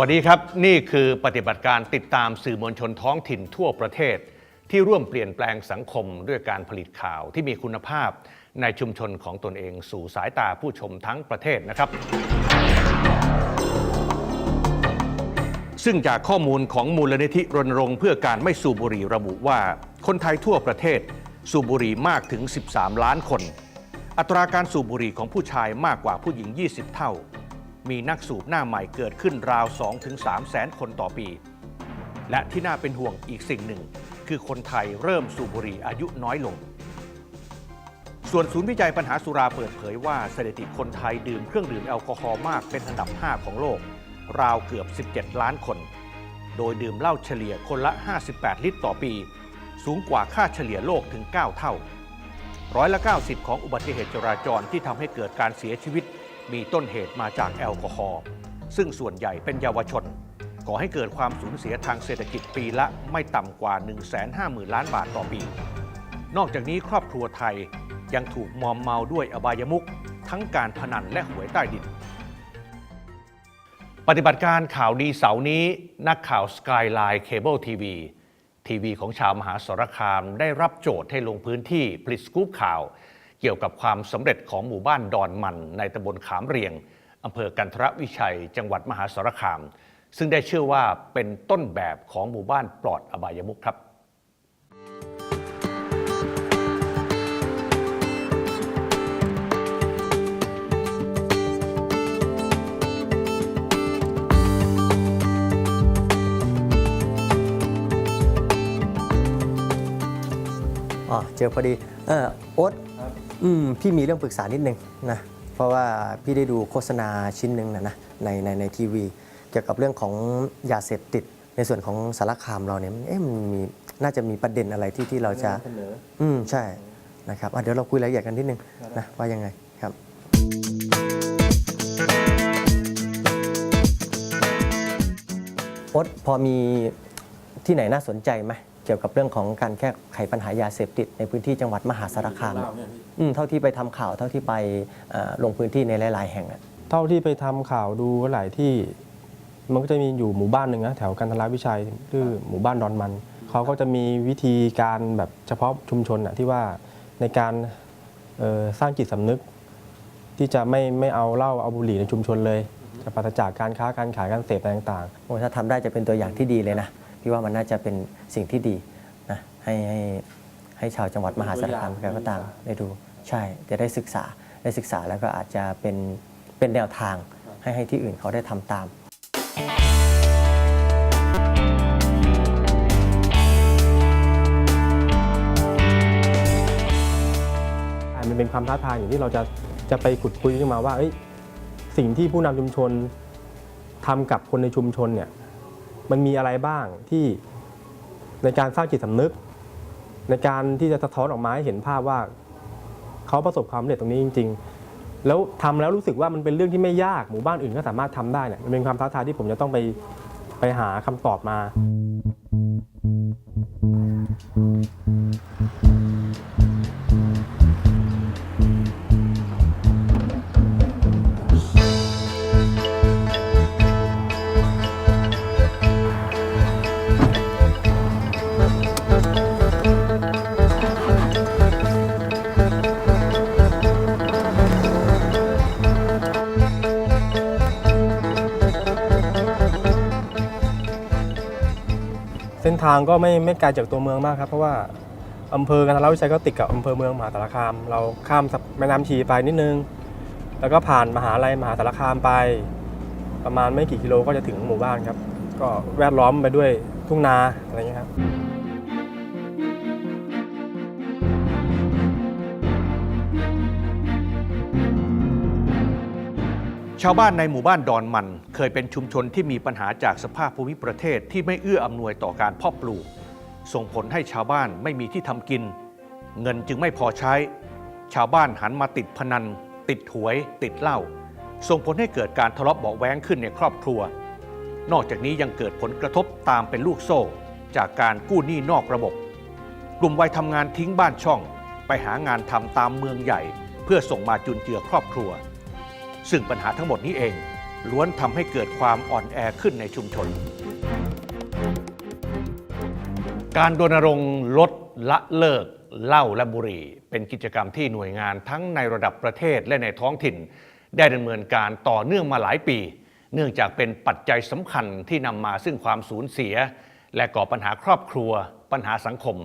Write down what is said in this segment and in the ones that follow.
สวัสดีครับ นี่คือปฏิบัติการติดตามสื่อมวลชนท้องถิ่นทั่วประเทศ ที่ร่วมเปลี่ยนแปลงสังคมด้วยการผลิตข่าวที่มีคุณภาพในชุมชนของตนเองสู่สายตาผู้ชมทั้งประเทศนะครับ ซึ่งจากข้อมูลของมูลนิธิรณรงค์เพื่อการไม่สูบบุหรี่ระบุว่า คนไทยทั่วประเทศ สูบบุหรี่มากถึง 13 ล้านคน อัตราการสูบบุหรี่ของผู้ชายมากกว่าผู้หญิง 20 เท่า มีนักสูบหน้าใหม่เกิดขึ้นราว 2-3 แสนคนต่อปี และที่น่าเป็นห่วงอีกสิ่งหนึ่ง คือคนไทยเริ่มสูบบุหรี่อายุน้อยลง ส่วนศูนย์วิจัยปัญหาสุราเปิดเผยว่าสถิติคนไทยดื่มเครื่องดื่มแอลกอฮอล์มากเป็นอันดับ 5 ของโลก ราวเกือบ 17 ล้านคน โดยดื่มเหล้าเฉลี่ยคนละ 58 ลิตรต่อปี สูงกว่าค่าเฉลี่ยโลกถึง 9 เท่าร้อยละ 90 ของอุบัติเหตุจราจรที่ทำให้เกิดการเสียชีวิต มีต้นเหตุมาจากแอลกอฮอล์ซึ่งส่วนใหญ่เป็นเยาวชน ก่อให้เกิดความสูญเสียทางเศรษฐกิจปีละไม่ต่ำกว่า 150,000 ล้านบาทต่อปี นอกจากนี้ครอบครัวไทยยังถูกมอมเมาด้วยอบายมุขทั้งการพนันและหวยใต้ดิน ปฏิบัติการข่าวดีเสาร์นี้ นักข่าวสกายไลน์เคเบิลทีวีทีวีของชาวมหาสารคามได้รับโจทย์ให้ลงพื้นที่ผลิตสกู๊ปข่าว เกี่ยวกับความสำเร็จของหมู่บ้านดอนมัน ในตำบลขามเรียงอำเภอกันทรวิชัย จังหวัดมหาสารคาม ซึ่งได้เชื่อว่าเป็นต้นแบบของหมู่บ้านปลอดอบายมุขครับอ๋อเจอพอดีเออโอ๊ต อืมพี่มีเรื่องปรึกษานิดนึงนะเพราะว่าพี่ได้ดูโฆษณาชิ้นหนึ่งนะนะในในในทีวี เกี่ยวกับเรื่องของยาเสพติด ในส่วนของสารคามเราเนี่ยเอ๊ะมันมีน่าจะมีประเด็นอะไรที่ที่เราจะอืมใช่นะครับอะเดี๋ยวเราคุยรายละเอียดกันนิดนึงนะว่ายังไงครับ โอ๊ตพอมีที่ไหนน่าสนใจไหม เกี่ยวกับเรื่องของการแก้ไขปัญหายาเสพติดในพื้นที่จังหวัดมหาสารคามเนี่ยอืมเท่าที่ไปทำข่าวเท่าที่ไปเอ่อลงพื้นที่ในหลาย ๆ แห่งอะเท่าที่ไปทำข่าวดูหลายที่ มันก็จะมีอยู่หมู่บ้านหนึ่งนะแถวกันทรวิชัยชื่อหมู่บ้านดอนมันเขาก็จะมีวิธีการแบบเฉพาะชุมชนอะที่ว่าในการเอ่อสร้างจิตสำนึก ที่จะไม่ไม่เอาเหล้าเอาบุหรี่ในชุมชนเลยจะปราศจากการค้าการขายการเสพอะไรต่างโอ้ถ้าทำได้จะเป็นตัวอย่างที่ดีเลยนะ พี่ว่ามันน่าจะเป็นสิ่งที่ดีนะให้ให้ให้ชาวจังหวัดมหาสารคามใครก็ตามได้ดูใช่จะได้ศึกษาได้ศึกษาแล้วก็อาจจะเป็นเป็นแนวทางให้ให้ที่อื่นเขาได้ทำตามๆมันเป็นความท้าทายอย่างที่เราจะจะไปขุดคุยขึ้นมาว่าเอ้ยสิ่งที่ผู้นำชุมชนทำกับคนในชุมชนเนี่ย มันมีอะไรบ้างที่ในการสร้างจิตสำนึก ในการที่จะสะท้อนออกมาให้เห็นภาพว่าเขาประสบความสำเร็จตรงนี้จริง ๆ แล้วทำแล้วรู้สึกว่ามันเป็นเรื่องที่ไม่ยากหมู่บ้านอื่นก็สามารถทำได้เนี่ยมันเป็นความท้าทายที่ผมจะต้องไปไปหาคำตอบมา ทางก็ไม่ไม่ไกลจากตัวเมืองมากครับเพราะว่าอำเภอกันทรวิชัยก็ติดกับอำเภอเมืองมหาสารคาม เราข้ามแม่น้ำชีไปนิดนึง แล้วก็ผ่านมหาลัยมหาสารคามไป ประมาณไม่กี่กิโลก็จะถึงหมู่บ้านครับ ก็แวดล้อมไปด้วยทุ่งนาอะไรอย่างเงี้ยครับ ชาวบ้านในหมู่บ้านดอนมัน เคยเป็นชุมชนที่มีปัญหาจากสภาพภูมิประเทศที่ไม่เอื้ออำนวยต่อการเพาะปลูก ส่งผลให้ชาวบ้านไม่มีที่ทำกิน เงินจึงไม่พอใช้ ชาวบ้านหันมาติดพนัน ติดหวย ติดเหล้าส่งผลให้เกิดการทะเลาะเบาะแว้งขึ้นในครอบครัว นอกจากนี้ยังเกิดผลกระทบตามเป็นลูกโซ่ จากการกู้หนี้นอกระบบ กลุ่มวัยทำงานทิ้งบ้านช่อง ไปหางานทำตามเมืองใหญ่ เพื่อส่งมาจุนเจือครอบครัว ซึ่งปัญหาทั้งหมดนี้เอง ล้วนทำให้เกิดความอ่อนแอขึ้นในชุมชน การรณรงค์ลดละเลิกเหล้าและบุหรี่ เป็นกิจกรรมที่หน่วยงานทั้งในระดับประเทศและในท้องถิ่น ได้ดำเนินการต่อเนื่องมาหลายปี เนื่องจากเป็นปัจจัยสำคัญที่นำมาซึ่งความสูญเสีย และก่อปัญหาครอบครัว ปัญหาสังคม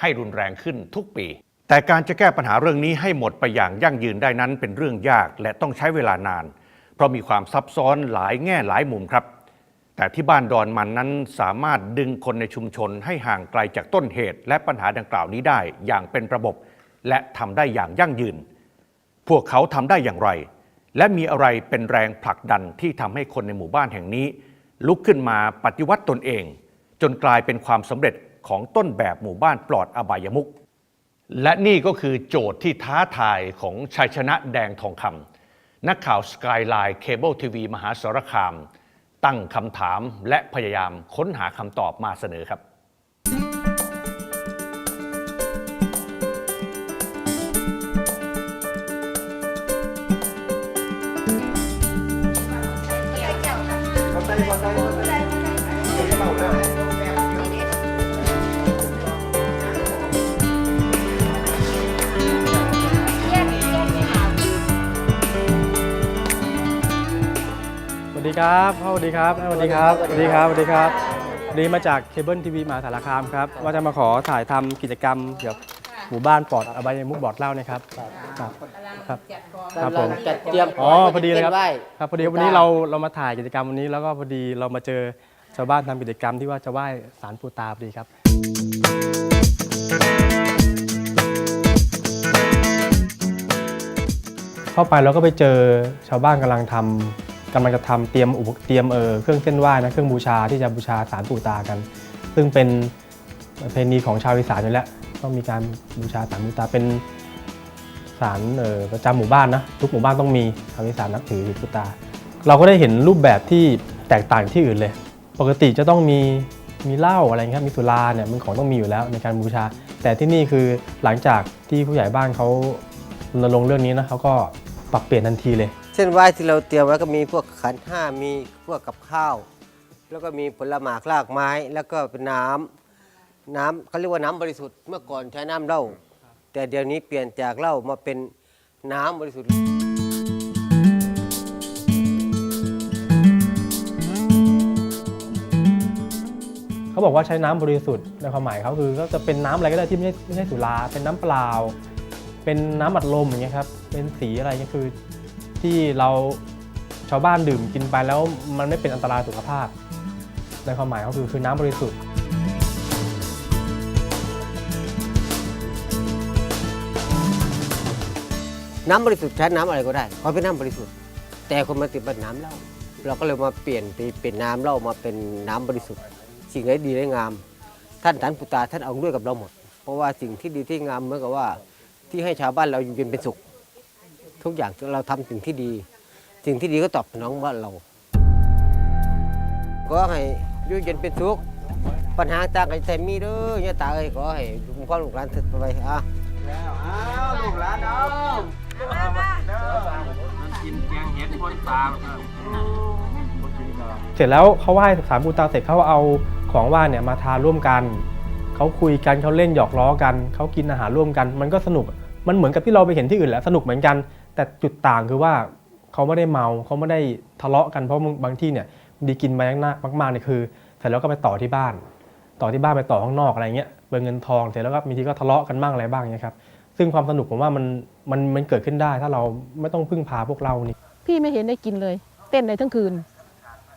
ให้รุนแรงขึ้นทุกปี แต่การจะแก้ปัญหาเรื่องนี้ให้หมดไปอย่างยั่งยืนได้นั้นเป็นเรื่องยากและต้องใช้เวลานาน เพราะมีความซับซ้อนหลายแง่หลายมุมครับ แต่ที่บ้านดอนมันนั้นสามารถดึงคนในชุมชนให้ห่างไกลจากต้นเหตุ และปัญหาดังกล่าวนี้ได้อย่างเป็นระบบ และทำได้อย่างยั่งยืน พวกเขาทำได้อย่างไร และมีอะไรเป็นแรงผลักดันที่ทำให้คนในหมู่บ้านแห่งนี้ ลุกขึ้นมาปฏิวัติตนเอง จนกลายเป็นความสำเร็จของต้นแบบหมู่บ้านปลอดอบายมุข และนี่ก็คือโจทย์ที่ท้าทายของชัยชนะแดงทองคำนักข่าวสกายไลน์เคเบิลทีวีมหาสารคาม ตั้งคำถามและพยายามค้นหาคำตอบมาเสนอครับ ดีครับพ่อสวัสดีครับแม่สวัสดีครับสวัสดีครับสวัสดีครับวันนี้มาจากเคเบิลทีวีมหาสารคามครับว่าจะมาขอถ่ายทำกิจกรรมเกี่ยวกับหมู่บ้านปลอดอบายมุกบอดเหล่านะครับครับครับครับผมกำลังจัดเตรียมอ๋อพอดีเลยครับไหว้ครับพอดีวันนี้เราเรามาถ่ายกิจกรรมวันนี้แล้วก็พอดีเรามาเจอชาวบ้านทำกิจกรรมที่ว่าจะไหว้สารปูตาพอดีครับเข้าไปเราก็ไปเจอชาวบ้านกำลังทำ กำลังจะทำเตรียมอุปเตรียมเออเครื่องเส้นไหว้นะเครื่องบูชาที่จะบูชาสารปู่ตากัน ซึ่งเป็นประเพณีของชาวอีสานอยู่แล้วต้องมีการบูชาสารปู่ตาเป็นสารเออประจำหมู่บ้านนะทุกหมู่บ้านต้องมีชาวอีสานนับถือปู่ตา เราก็ได้เห็นรูปแบบที่แตกต่างที่อื่นเลย ปกติจะต้องมีมีเหล้าอะไรครับมีสุราเนี่ยมันของต้องมีอยู่แล้วในการบูชา แต่ที่นี่คือหลังจากที่ผู้ใหญ่บ้านเขารณรงเรื่องนี้นะเขาก็ปรับเปลี่ยนทันทีเลย เส้นไหว้ที่เราเตรียมไว้ก็มีพวกขันห้ามีพวกกับข้าว แล้วก็มีผลหมากรากไม้ แล้วก็เป็นน้ำน้ำเขาเรียกว่าน้ำบริสุทธิ์เมื่อก่อนใช้น้ำเหล้าแต่เดี๋ยวนี้เปลี่ยนจากเหล้ามาเป็นน้ำบริสุทธิ์ เขาบอกว่าใช้น้ำบริสุทธิ์ในความหมายเขาคือก็จะเป็นน้ำอะไรก็ได้ที่ไม่ใช่ไม่ใช่สุราเป็นน้ำเปล่า เป็นน้ำอัดลมอย่างเงี้ยครับเป็นสีอะไรเงี้ยคือ ที่เราชาวบ้านดื่มกินไปแล้วมันไม่เป็นอันตรายสุขภาพ ในความหมายเขาคือคือน้ำบริสุทธิ์น้ำบริสุทธิ์ใช้น้ำอะไรก็ได้เพราะเป็นน้ำบริสุทธิ์ แต่คนมาติดบัตน้ำเหล้าเราก็เลยมาเปลี่ยนไปเป็นน้ำเหล้ามาเป็นน้ำบริสุทธิ์ สิ่งไหนดีได้งาม ท่านฐานปุตตาท่านเอาด้วยกับเราหมด เพราะว่าสิ่งที่ดีที่งามเหมือนกับว่า ที่ให้ชาวบ้านเราอยู่เย็นเป็นสุข ทุกอย่างเราทำสิ่งที่ดี สิ่งที่ดีก็ตอบสนองบ้านเรา ก็ให้ยู่เย็นเป็นสุขปัญหาต่างกันแต่มีเด้อเนี่ยตาเอ้ยก็ให้ลุงพ่อลูกหลานถึกไปอะเสร็จแล้วเขาไหว้สารปูตาเสร็จเขาเอาของไหว้เนี่ยมาทานร่วมกันเขาคุยกันเขาเล่นหยอกล้อกันเขากินอาหารร่วมกัน มันก็สนุกมันเหมือนกับที่เราไปเห็นที่อื่นแหละสนุกเหมือนกัน แต่จุดต่างคือว่าเขาไม่ได้เมาเขาไม่ได้ทะเลาะกันเพราะบางที่เนี่ยดีกินมาอย่างมากๆเนี่ยคือเสร็จแล้วก็ไปต่อที่บ้าน ต่อที่บ้านไปต่อข้างนอกอะไรเงี้ยเบิกเงินทองเสร็จแล้วก็บางทีก็ทะเลาะกันบ้างอะไรบ้างเนี่ยครับซึ่งความสนุกผมว่ามันมันมันเกิดขึ้นได้ ถ้าเราไม่ต้องพึ่งพาพวกเรานี่พี่ไม่เห็นได้กินเลย เต้นเลยทั้งคืน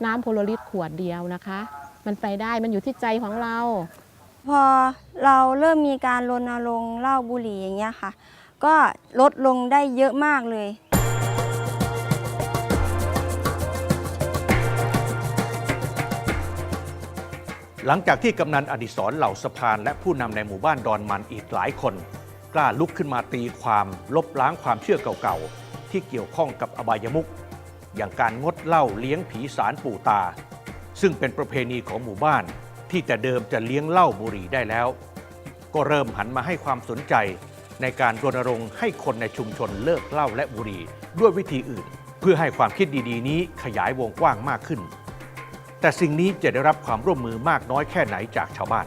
น้ำโพลาริสขวดเดียวนะคะ มันไปได้มันอยู่ที่ใจของเรา พอเราเริ่มมีการรณรงค์เหล้าบุหรี่อย่างเงี้ยค่ะ ก็ลดลงได้เยอะมากเลย หลังจากที่กำนันอดิศรเหล่าสะพานและผู้นำในหมู่บ้านดอนมันอีกหลายคน กล้าลุกขึ้นมาตีความลบล้างความเชื่อเก่าๆ ที่เกี่ยวข้องกับอบายมุขอย่างการงดเหล้าเลี้ยงผีสารปู่ตา ซึ่งเป็นประเพณีของหมู่บ้านที่แต่เดิมจะเลี้ยงเหล้าบุหรี่ได้แล้ว ก็เริ่มหันมาให้ความสนใจ ในการรณรงค์ให้คนในชุมชนเลิกเหล้าและบุหรี่ด้วยวิธีอื่น เพื่อให้ความคิดดีๆ นี้ขยายวงกว้างมากขึ้น แต่สิ่งนี้จะได้รับความร่วมมือมากน้อยแค่ไหนจากชาวบ้าน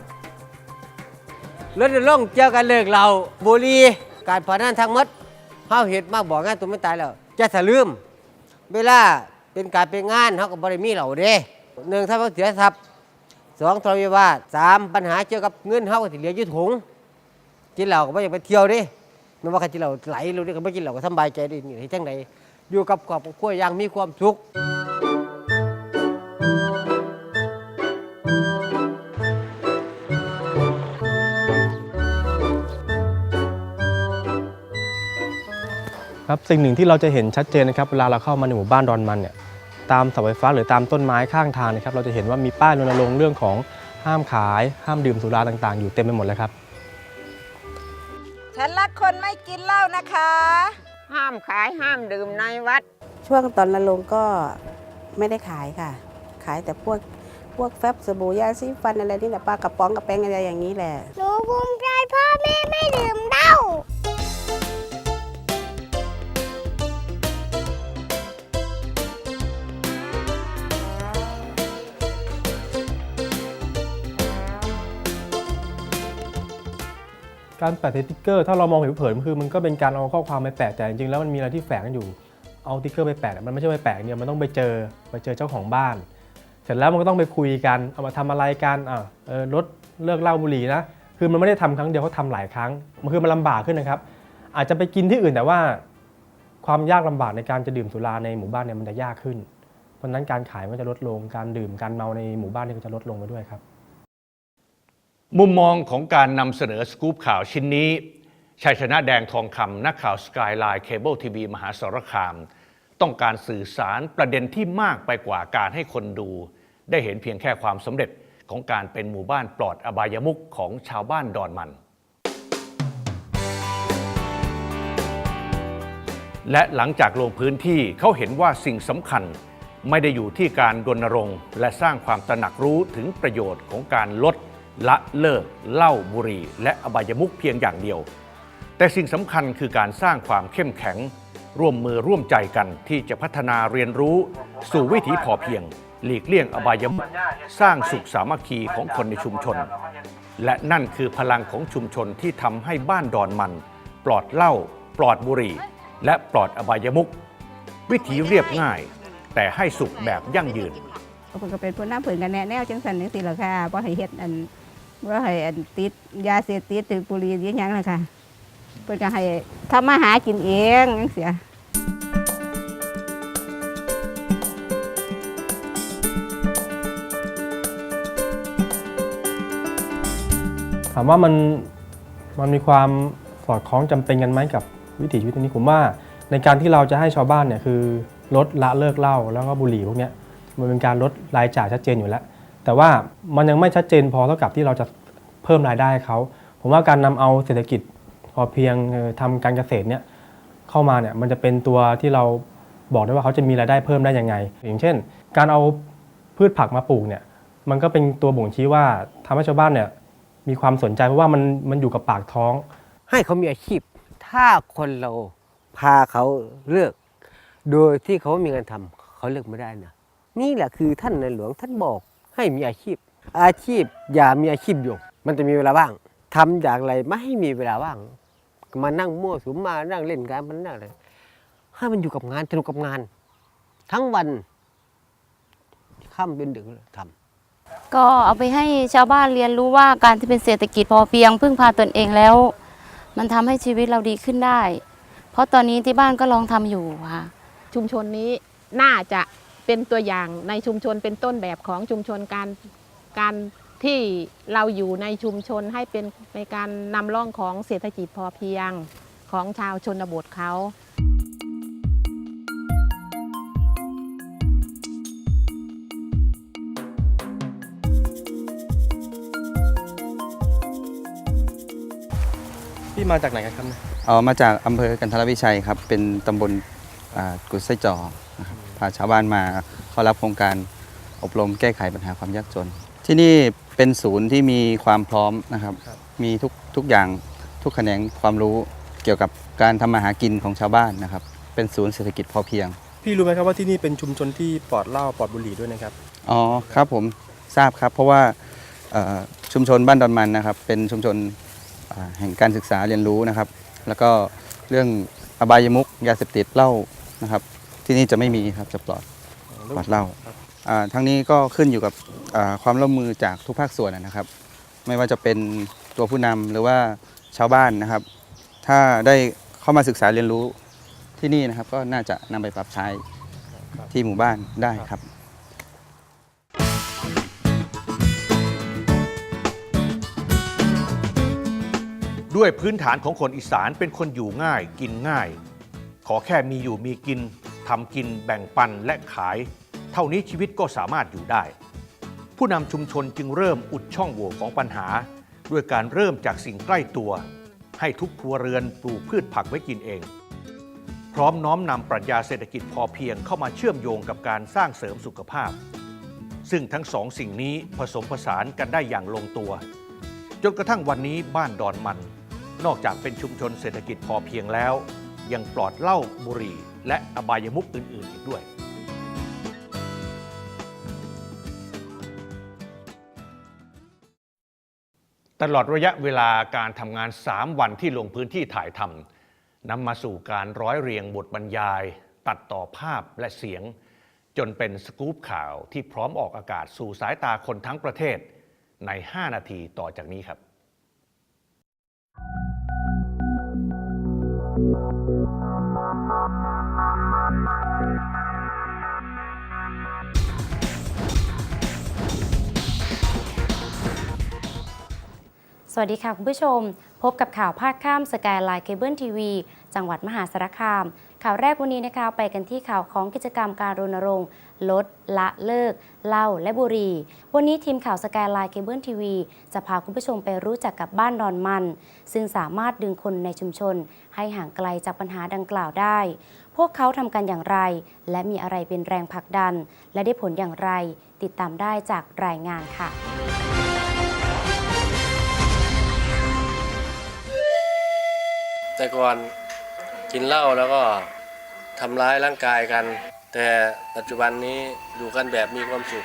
รณรงค์เกี่ยวกันเลิกเราบุหรี่การพนันทั้งหมดเฮาเฮ็ดมากบอกงานตัวไม่ตายแล้วจะสะลืม เวลาเป็นการเป็นงานเฮาก็บ่ได้มีเหล่าเด้หนึ่งถ้าเขาเสียทรัพย์สองทะเลาะวิวาสามปัญหาเกี่ยวกับเงินเฮาก็สิเหลือยู่ถุง กินเหล้าก็บ่อยากไปเที่ยวด้ไม่ว่าใครกินเหล้าไหลรู้ดิก็บ่กินเหล้าก็สำบายใจดีนี่เฮ็ดจังไดอยู่กับครอบครัวอย่างมีความสุขครับสิ่งหนึ่งที่เราจะเห็นชัดเจนนะครับเวลาเราเข้ามาในหมู่บ้านดอนมันเนี่ยตามเสาไฟฟ้าหรือตามต้นไม้ข้างทางนะครับเราจะเห็นว่ามีป้ายรณรงค์เรื่องของห้ามขาย ห้ามดื่มสุราต่างๆ อยู่เต็มไปหมดเลยครับ ฉันรักคนไม่กินเหล้านะคะ ห้ามขายห้ามดื่มในวัด ช่วงตอนละลงก็ไม่ได้ขายค่ะ ขายแต่พวกพวกแฟบสบู่ยาสีฟันอะไรนี่แหละปลากระป๋องกระแป้งอะไรอย่างนี้แหละ หนูภูมิใจพ่อแม่ไม่ดื่มเหล้า การแปะสติ๊กเกอร์ถ้าเรามองเผินๆคือมันก็เป็นการเอาข้อความไปแปะแต่จริงๆแล้วมันมีอะไรที่แฝงอยู่เอาสติ๊กเกอร์ไปแปะมันไม่ใช่ไปแปะเดียมันต้องไปเจอไปเจอเจ้าของบ้าน เสร็จแล้วมันก็ต้องไปคุยกันเอามาทำอะไรกันอ่าเออลดเลิกเหล้าบุหรี่นะคือมันไม่ได้ทำครั้งเดียวเขาทำหลายครั้งมันคือมันลำบากขึ้นนะครับ อาจจะไปกินที่อื่นแต่ว่า ความยากลำบากในการจะดื่มสุราในหมู่บ้านเนี่ยมันจะยากขึ้น เพราะฉะนั้นการขายมันจะลดลงการดื่มการเมาในหมู่บ้านเนี่ยก็จะลดลงไปด้วยครับ มุมมองของการนำเสนอสกู๊ปข่าวชิ้นนี้ชัยชนะแดงทองคำนักข่าวสกายไลน์เคเบิลทีวีมหาสารคาม ต้องการสื่อสารประเด็นที่มากไปกว่าการให้คนดู ได้เห็นเพียงแค่ความสำเร็จของการเป็นหมู่บ้านปลอดอบายมุขของชาวบ้านดอนมัน และหลังจากลงพื้นที่เขาเห็นว่าสิ่งสำคัญไม่ได้อยู่ที่การรณรงค์ และสร้างความตระหนักรู้ถึงประโยชน์ของการลด ละเลิกเหล้าบุหรี่ และอบายมุขเพียงอย่างเดียว แต่สิ่งสำคัญคือการสร้างความเข้มแข็ง ร่วมมือร่วมใจกันที่จะพัฒนาเรียนรู้ สู่วิถีพอเพียง หลีกเลี่ยงอบายมุขสร้างสุขสามัคคีของคนในชุมชน และนั่นคือพลังของชุมชนที่ทำให้บ้านดอนมัน ปลอดเหล้าปลอดบุหรี่ และปลอดอบายมุขวิถีเรียบง่าย แต่ให้สุขแบบยั่งยืนเพิ่นก็เป็นผู้นำเพิ่นกันแนะแนวจังซั่นจังซี่ล่ะค่ะบ่ให้เฮ็ดอัน บ่าให้อันติดยาเสพติดติดบุหรี่ติดหยังล่ะค่ะเพิ่นก็ให้ทำมาหากินเองจังซี่ถามว่ามันมันมีความสอดคล้องจำเป็นกันไหมกับวิถีชีวิตนี้ผมว่า ในการที่เราจะให้ชาวบ้านเนี่ยคือลดละเลิกเหล้าแล้วก็บุหรี่พวกนี้มันเป็นการลดรายจ่ายชัดเจนอยู่แล้ว แต่ว่ามันยังไม่ชัดเจนพอเท่ากับที่เราจะเพิ่มรายได้เขาผมว่าการนำเอาเศรษฐกิจพอเพียงเอ่อทำการเกษตรเนี่ยเข้ามาเนี่ยมันจะเป็นตัวที่เราบอกได้ว่าเขาจะมีรายได้เพิ่มได้ยังไง อย่างเช่น การเอาพืชผักมาปลูกเนี่ยมันก็เป็นตัวบ่งชี้ว่าทำให้ชาวบ้านเนี่ยมีความสนใจเพราะว่ามันมันอยู่กับปากท้อง ให้เขามีอาชีพ ถ้าคนเราพาเขาเลือก โดยที่เขามีงานทำเขาเลือกไม่ได้นะนี่แหละคือท่านในหลวงท่านบอก ให้มีอาชีพ อาชีพอย่ามีอาชีพเดียวมันจะมีเวลาว่างทำอย่างไรไม่ให้มีเวลาว่าง มานั่งมั่วสุมมานั่งเล่นการมันนั่งอะไรให้มันอยู่กับงานสนุกกับงาน ทั้งวันค่ำเป็นดึกทำก็เอาไปให้ชาวบ้านเรียนรู้ว่าการที่เป็นเศรษฐกิจพอเพียง พึ่งพาตนเองแล้ว มันทำให้ชีวิตเราดีขึ้นได้ เพราะตอนนี้ที่บ้านก็ลองทำอยู่ค่ะชุมชนนี้น่าจะ เป็นตัวอย่างในชุมชนเป็นต้นแบบของชุมชนการการที่เราอยู่ในชุมชนให้เป็นในการนำร่องของเศรษฐกิจพอเพียงของชาวชนบทเขาที่มาจากไหนกันครับเนี่ย เอามาจากอำเภอกันทรวิชัยครับ เป็นตำบลอ่ากุดไส้จอนะครับ พาชาวบ้านมาเข้ารับโครงการอบรมแก้ไขปัญหาความยากจน ที่นี่เป็นศูนย์ที่มีความพร้อมนะครับ มีทุกทุกอย่างทุกแขนงความรู้เกี่ยวกับการทำมาหากินของชาวบ้านนะครับ เป็นศูนย์เศรษฐกิจพอเพียง พี่รู้ไหมครับว่าที่นี่เป็นชุมชนที่ปลอดเหล้าปลอดบุหรี่ด้วยนะครับ อ๋อครับผมทราบครับ เพราะว่าเอ่อชุมชนบ้านดอนมันนะครับ เป็นชุมชนอ่าแห่งการศึกษาเรียนรู้นะครับ แล้วก็เรื่องอบายมุกยาเสพติดเหล้านะครับ ที่นี่จะไม่มีครับจะปลอดปลอดเหล้าอ่าทั้งนี้ก็ขึ้นอยู่กับอ่าความร่วมมือจากทุกภาคส่วนนะครับ ไม่ว่าจะเป็นตัวผู้นำหรือว่าชาวบ้านนะครับ ถ้าได้เข้ามาศึกษาเรียนรู้ที่นี่นะครับ ก็น่าจะนำไปปรับใช้ที่หมู่บ้านได้ครับ ด้วยพื้นฐานของคนอีสานเป็นคนอยู่ง่ายกินง่าย ขอแค่มีอยู่มีกิน ทำกินแบ่งปันและขาย เท่านี้ชีวิตก็สามารถอยู่ได้ ผู้นำชุมชนจึงเริ่มอุดช่องโหว่ของปัญหา ด้วยการเริ่มจากสิ่งใกล้ตัว ให้ทุกครัวเรือนปลูกพืชผักไว้กินเอง พร้อมน้อมนำปรัชญาเศรษฐกิจพอเพียงเข้ามาเชื่อมโยงกับการสร้างเสริมสุขภาพ ซึ่งทั้งสองสิ่งนี้ผสมผสานกันได้อย่างลงตัว จนกระทั่งวันนี้บ้านดอนมัน นอกจากเป็นชุมชนเศรษฐกิจพอเพียงแล้ว ยังปลอดเหล้าบุหรี่ และอบายมุขอื่น ๆ อีกด้วยตลอดระยะเวลาการทำงาน 3 วันที่ลงพื้นที่ถ่ายทำนำมาสู่การร้อยเรียงบทบรรยาย ตัดต่อภาพและเสียง จนเป็นสกู๊ปข่าวที่พร้อมออกอากาศสู่สายตาคนทั้งประเทศใน 5 นาทีต่อจากนี้ครับ สวัสดีค่ะ คุณผู้ชม พบกับข่าวภาคข้ามสกายไลน์เคเบิลทีวี จังหวัดมหาสารคาม ข่าวแรกวันนี้นะคะไปกันที่ข่าวของกิจกรรมการรณรงค์ ลด ละเลิกเหล้าและบุหรี่ วันนี้ทีมข่าวสกายไลน์เคเบิลทีวีจะพาคุณผู้ชมไปรู้จักกับบ้านดอนมัน ซึ่งสามารถดึงคนในชุมชน ให้ห่างไกลจากปัญหาดังกล่าวได้ พวกเขาทำกันอย่างไร และมีอะไรเป็นแรงผลักดัน และได้ผลอย่างไร ติดตามได้จากรายงานค่ะแต่ก่อนกินเหล้าแล้วก็ ทำร้ายร่างกายกัน แต่ปัจจุบันนี้อยู่กันแบบมีความสุข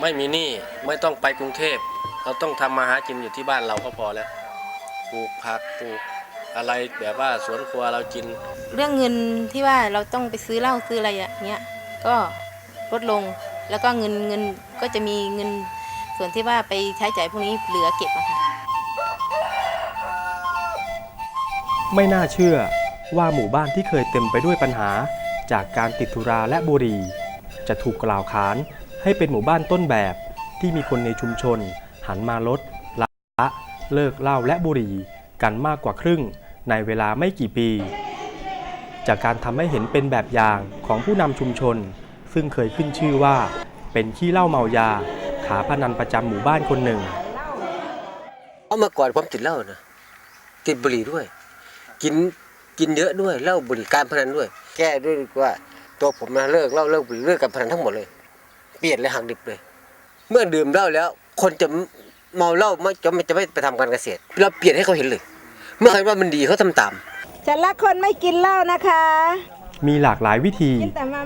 ไม่มีหนี้ไม่ต้องไปกรุงเทพ เราต้องทำมาหากินอยู่ที่บ้านเราก็พอแล้วปลูกผักปลูกอะไรแบบว่าสวนครัวเรากิน เรื่องเงินที่ว่าเราต้องไปซื้อเหล้าซื้ออะไรอย่างเงี้ยก็ลดลงแล้วก็เงินเงินก็จะมีเงินส่วนที่ว่าไปใช้จ่ายพวกนี้เหลือเก็บอะค่ะ ไม่น่าเชื่อ ว่าหมู่บ้านที่เคยเต็มไปด้วยปัญหา จากการติดธุราและบุหรี่ จะถูกกล่าวขานให้เป็นหมู่บ้านต้นแบบที่มีคนในชุมชน หันมาลดละเลิกเหล้าและบุหรี่กันมากกว่าครึ่งในเวลาไม่กี่ปี จากการทำให้เห็นเป็นแบบอย่างของผู้นำชุมชน ซึ่งเคยขึ้นชื่อว่า เป็นขี้เหล้าเมายา ขาพนันประจำหมู่บ้านคนหนึ่งเอามาก่อนผมติดเหล้านะติดบุหรี่ด้วย กิน กินเยอะด้วยเหล้าบุหรี่การพนันด้วย แก้ด้วยดีกว่าตัวผมนะเลิกเหล้าเลิกบุหรี่เลิกการพนันทั้งหมดเลย เปลี่ยนเลยหักดิบเลย เมื่อดื่มเหล้าแล้ว คนจะเมาเหล้าไม่จะไม่จะไม่ไปทำการเกษตร เราเปลี่ยนให้เขาเห็นเลย เมื่อเห็นว่ามันดีเขาทำตาม ฉันรักคนไม่กินเหล้านะคะ มีหลากหลายวิธี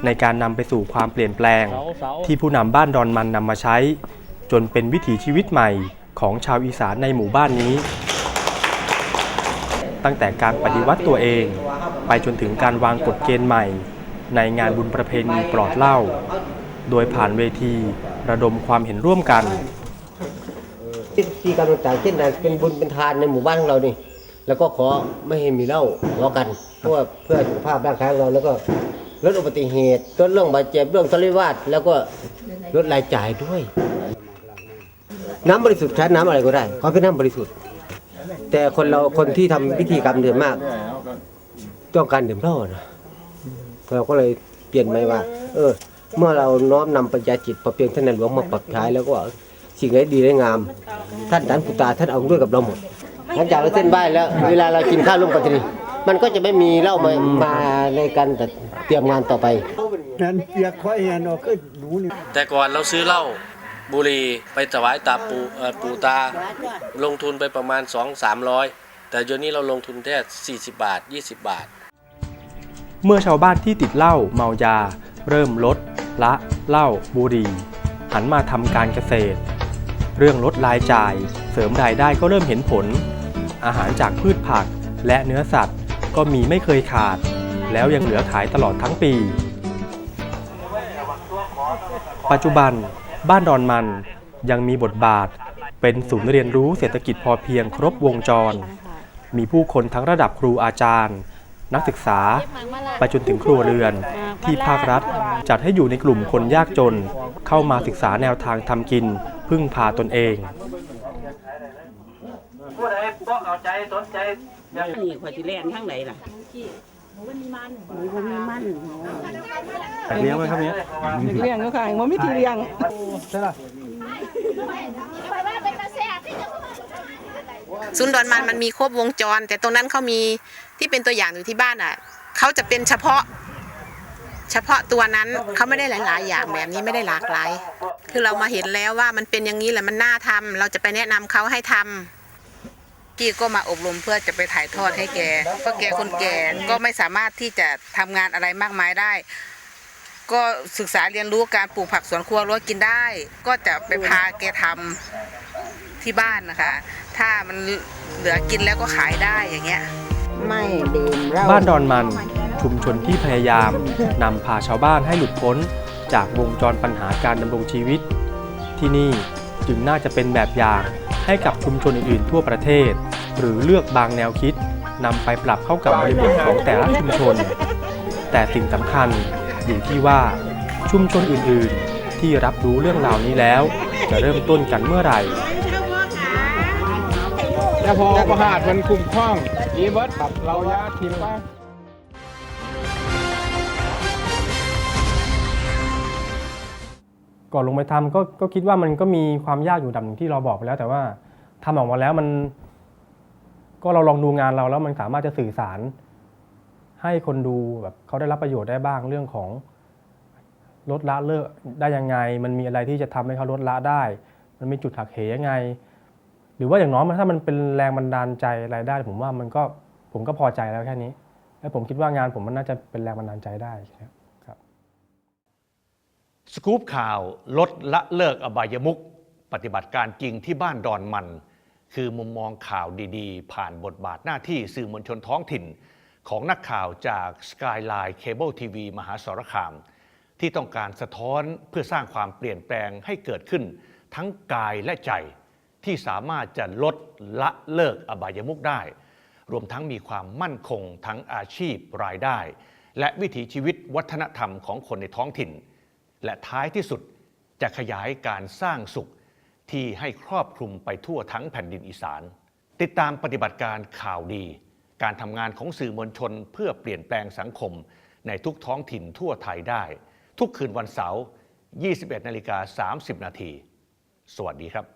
ในการนำไปสู่ความเปลี่ยนแปลง ที่ผู้นำบ้านดอนมันนำมาใช้ จนเป็นวิถีชีวิตใหม่ของชาวอีสานในหมู่บ้านนี้ ตั้งแต่การปฏิวัติตัวเอง ไปจนถึงการวางกฎเกณฑ์ใหม่ ในงานบุญประเพณีปลอดเหล้าโดยผ่านเวทีระดมความเห็นร่วมกันที่การต่างๆเช่นเป็นบุญเป็นทานในหมู่บ้านของเรานี่แล้วก็ขอไม่ให้มีเหล้าทะเลาะกันเพื่อเพื่อสุขภาพร่างกายของเราแล้วก็ลดอุบัติเหตุลดเรื่องบาดเจ็บเรื่องทะเลาะวิวาทแล้วก็ลดรายจ่ายด้วย น้ำบริสุทธิ์ใช้น้ำอะไรก็ได้ขอเป็นน้ำบริสุทธิ์ แต่คนเราคนที่ทำพิธีกรรมดื่มมาก ต้องการดื่มเหล้านะเราก็เลยเปลี่ยนใหม่ว่า เออ เมื่อเราน้อมนำปัญญาจิตพอเพียงท่านในหลวงมาปรับใช้แล้วก็สิ่งไหนดีได้งาม ท่านดันปุตาท่านเอาด้วยกับเราหมดหลังจากเราเส้นไหว้แล้ว เวลาเรากินข้าวร่วมกันทีนี้มันก็จะไม่มีเหล้ามามาในการเตรียมงานต่อไป นั่นเปียกควายเห็นออกขึ้นหนูนี่ แต่ก่อนเราซื้อเหล้า บุรีไปถวายตาปูเอ่อปูตา ลงทุนไปประมาณ 2 3 0 0 แต่เดี๋ยวนี้เราลงทุนแค่40 บาท 20 บาท เมื่อชาวบ้านที่ติดเหล้าเมายา เริ่มลด ละเหล้าบุหรี่หันมาทำการเกษตร เรื่องลดรายจ่าย เสริมรายได้ก็เริ่มเห็นผล อาหารจากพืชผักและเนื้อสัตว์ก็มีไม่เคยขาด แล้วยังเหลือขายตลอดทั้งปี ปัจจุบัน บ้านดอนมันยังมีบทบาท เป็นศูนย์เรียนรู้เศรษฐกิจพอเพียงครบวงจร มีผู้คนทั้งระดับครูอาจารย์ นักศึกษา ไปจนถึงครัวเรือน ที่ภาครัฐจัดให้อยู่ในกลุ่มคนยากจน เข้ามาศึกษาแนวทางทำกิน พึ่งพาตนเองผู้ใดบ่เข้าใจสนใจนี่ข่อยสิแล่นทางไหนล่ะ เลี้ยงไว้ครับเนี้ยเลี้ยงก็ค่ะบ่มีที่เลี้ยงศูนย์ดอนมันมันมีครบวงจร แต่ตรงนั้นเขามีที่เป็นตัวอย่างอยู่ที่บ้านอะเขาจะเป็นเฉพาะ เฉพาะตัวนั้นเขาไม่ได้หลาย ๆ อย่างแบบนี้ไม่ได้หลากหลาย คือเรามาเห็นแล้วว่ามันเป็นอย่างนี้แหละมันน่าทำเราจะไปแนะนำเขาให้ทำ กี้ก็มาอบรมเพื่อจะไปถ่ายทอดให้แกเพราะแกคนแก่ก็ไม่สามารถที่จะทำงานอะไรมากมายได้ ก็ศึกษาเรียนรู้การปลูกผักสวนครัวรั้วกินได้ ก็จะไปพาแกทำที่บ้านนะคะ ถ้ามันเหลือกินแล้วก็ขายได้อย่างเงี้ย ไม่ดื่มเหล้า บ้านดอนมันชุมชนที่พยายามนำพาชาวบ้านให้หลุดพ้น จากวงจรปัญหาการดำรงชีวิต ที่นี่จึงน่าจะเป็นแบบอย่าง ให้กับชุมชนอื่นๆทั่วประเทศ หรือเลือกบางแนวคิดนำไปปรับเข้ากับบริบทของแต่ละชุมชน แต่สิ่งสำคัญอยู่ที่ว่าชุมชนอื่นๆ ที่รับรู้เรื่องราวนี้แล้ว จะเริ่มต้นกันเมื่อไหร่แล้วพอประหารมันคุ้มครองดีเบิรับเรายาทิมว่า ก่อนลงไปทำก็ก็คิดว่ามันก็มีความยากอยู่ดับหนึ่งที่เราบอกไปแล้ว แต่ว่าทำออกมาแล้วมัน ก็เราลองดูงานเราแล้วมันสามารถจะสื่อสาร ให้คนดูแบบเขาได้รับประโยชน์ได้บ้างเรื่องของลดละเลิกได้ยังไง มันมีอะไรที่จะทำให้เขาลดละได้ มันมีจุดหักเหยังไง หรือว่าอย่างน้อยมันถ้ามันเป็นแรงบันดาลใจอะไรได้ ผมว่ามันก็ผมก็พอใจแล้วแค่นี้ แล้วผมคิดว่างานผมมันน่าจะเป็นแรงบันดาลใจได้ครับ สกู๊ปข่าวลดละเลิกอบายมุกปฏิบัติการจริงที่บ้านดอนมัน คือมุมมองข่าวดีๆ ผ่านบทบาทหน้าที่สื่อมวลชนท้องถิ่น ของนักข่าวจาก Skyline Cable TV มหาสารคาม ที่ต้องการสะท้อนเพื่อสร้างความเปลี่ยนแปลงให้เกิดขึ้น ทั้งกายและใจ ที่สามารถจะลดละเลิกอบายมุกได้ รวมทั้งมีความมั่นคงทั้งอาชีพรายได้ และวิถีชีวิตวัฒนธรรมของคนในท้องถิ่น และท้ายที่สุดจะขยายการสร้างสุขที่ให้ครอบคลุมไปทั่วทั้งแผ่นดินอีสาน ติดตามปฏิบัติการข่าวดี การทำงานของสื่อมวลชนเพื่อเปลี่ยนแปลงสังคม ในทุกท้องถิ่นทั่วไทยได้ ทุกคืนวันเสาร์ 21นาฬิกา30 นาที สวัสดีครับ